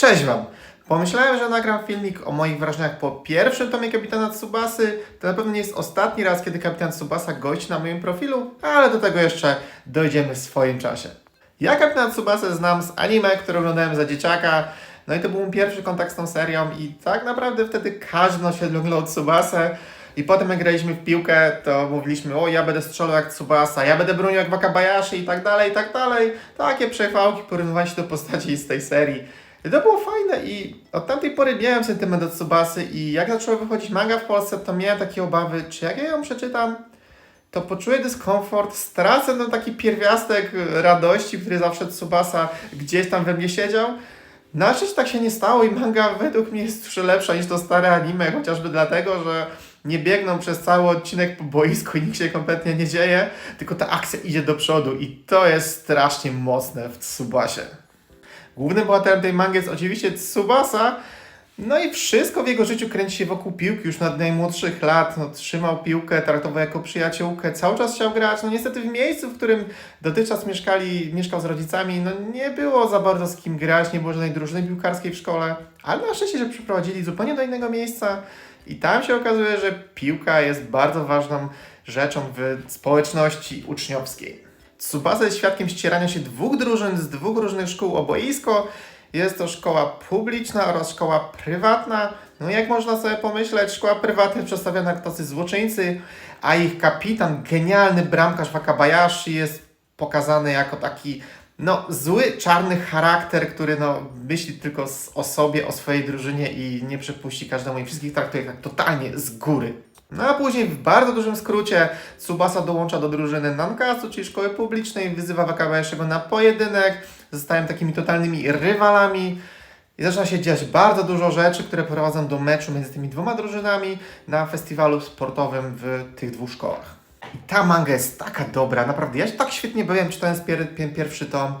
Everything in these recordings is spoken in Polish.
Cześć Wam! Pomyślałem, że nagram filmik o moich wrażeniach po pierwszym tomie Kapitana Tsubasy. To na pewno nie jest ostatni raz, kiedy Kapitan Tsubasa gości na moim profilu, ale do tego jeszcze dojdziemy w swoim czasie. Ja Kapitana Tsubasę znam z anime, które oglądałem za dzieciaka. No i to był mój pierwszy kontakt z tą serią i tak naprawdę wtedy każdy na oglądał Tsubasę. I potem jak graliśmy w piłkę, to mówiliśmy, o ja będę strzelał jak Tsubasa, ja będę bronił jak Wakabayashi i tak dalej, i tak dalej. Takie przechwałki, porównywanie się do postaci z tej serii. I to było fajne i od tamtej pory miałem sentyment do Tsubasy i jak zaczęła wychodzić manga w Polsce, to miałem takie obawy, czy jak ja ją przeczytam, to poczuję dyskomfort, stracę ten taki pierwiastek radości, który zawsze Tsubasa gdzieś tam we mnie siedział. Na szczęście tak się nie stało i manga według mnie jest dużo lepsza niż to stare anime, chociażby dlatego, że nie biegną przez cały odcinek po boisku i nic się kompletnie nie dzieje, tylko ta akcja idzie do przodu i to jest strasznie mocne w Tsubasie. Głównym bohaterem tej mangi jest oczywiście Tsubasa, no i wszystko w jego życiu kręci się wokół piłki już od najmłodszych lat. No, trzymał piłkę, traktował jako przyjaciółkę, cały czas chciał grać. No niestety w miejscu, w którym dotychczas mieszkali, mieszkał z rodzicami, no nie było za bardzo z kim grać, nie było żadnej drużyny piłkarskiej w szkole, ale na szczęście, że przeprowadzili zupełnie do innego miejsca i tam się okazuje, że piłka jest bardzo ważną rzeczą w społeczności uczniowskiej. Tsubasa jest świadkiem ścierania się dwóch drużyn z dwóch różnych szkół o boisko. Jest to szkoła publiczna oraz szkoła prywatna. No jak można sobie pomyśleć, szkoła prywatna przedstawiona jako tacy złoczyńcy, a ich kapitan, genialny bramkarz Wakabayashi jest pokazany jako taki no, zły, czarny charakter, który no, myśli tylko o sobie, o swojej drużynie i nie przepuści każdemu i wszystkich traktuje tak totalnie z góry. No a później w bardzo dużym skrócie Tsubasa dołącza do drużyny Nankatsu, czyli szkoły publicznej, wyzywa Wakabayashiego na pojedynek, zostają takimi totalnymi rywalami i zaczyna się dziać bardzo dużo rzeczy, które prowadzą do meczu między tymi dwoma drużynami na festiwalu sportowym w tych dwóch szkołach. I ta manga jest taka dobra, naprawdę. Ja się tak świetnie bawiłem czytając pier pierwszy tom.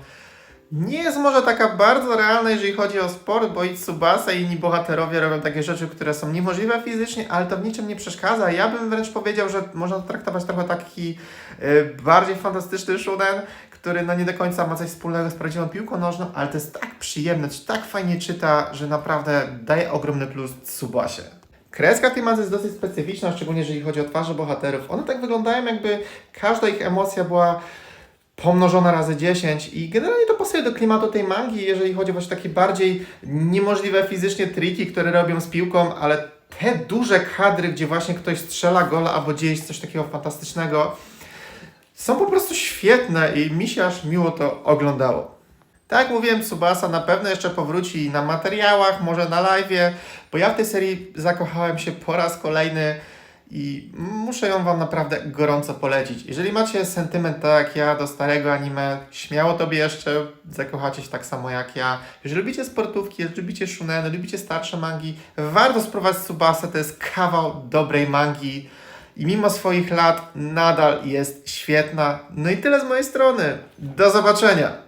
Nie jest może taka bardzo realna, jeżeli chodzi o sport, bo i Tsubasa i inni bohaterowie robią takie rzeczy, które są niemożliwe fizycznie, ale to w niczym nie przeszkadza. Ja bym wręcz powiedział, że można to traktować trochę taki y, bardziej fantastyczny shunen, który no nie do końca ma coś wspólnego z prawdziwą piłką nożną, ale to jest tak przyjemne, tak fajnie czyta, że naprawdę daje ogromny plus Tsubasie. Kreska tej manzy jest dosyć specyficzna, szczególnie jeżeli chodzi o twarze bohaterów. One tak wyglądają, jakby każda ich emocja była pomnożona razy 10 i generalnie to pasuje do klimatu tej mangi, jeżeli chodzi o właśnie takie bardziej niemożliwe fizycznie triki, które robią z piłką, ale te duże kadry, gdzie właśnie ktoś strzela gola albo dzieje się coś takiego fantastycznego, są po prostu świetne i mi się aż miło to oglądało. Tak jak mówiłem, Tsubasa na pewno jeszcze powróci na materiałach, może na live'ie, bo ja w tej serii zakochałem się po raz kolejny i muszę ją Wam naprawdę gorąco polecić. Jeżeli macie sentyment tak jak ja do starego anime, śmiało to bierzcie, zakochacie się tak samo jak ja. Jeżeli lubicie sportówki, jeżeli lubicie shuneny, lubicie starsze mangi, warto spróbować Tsubasa, to jest kawał dobrej mangi i mimo swoich lat nadal jest świetna. No i tyle z mojej strony. Do zobaczenia!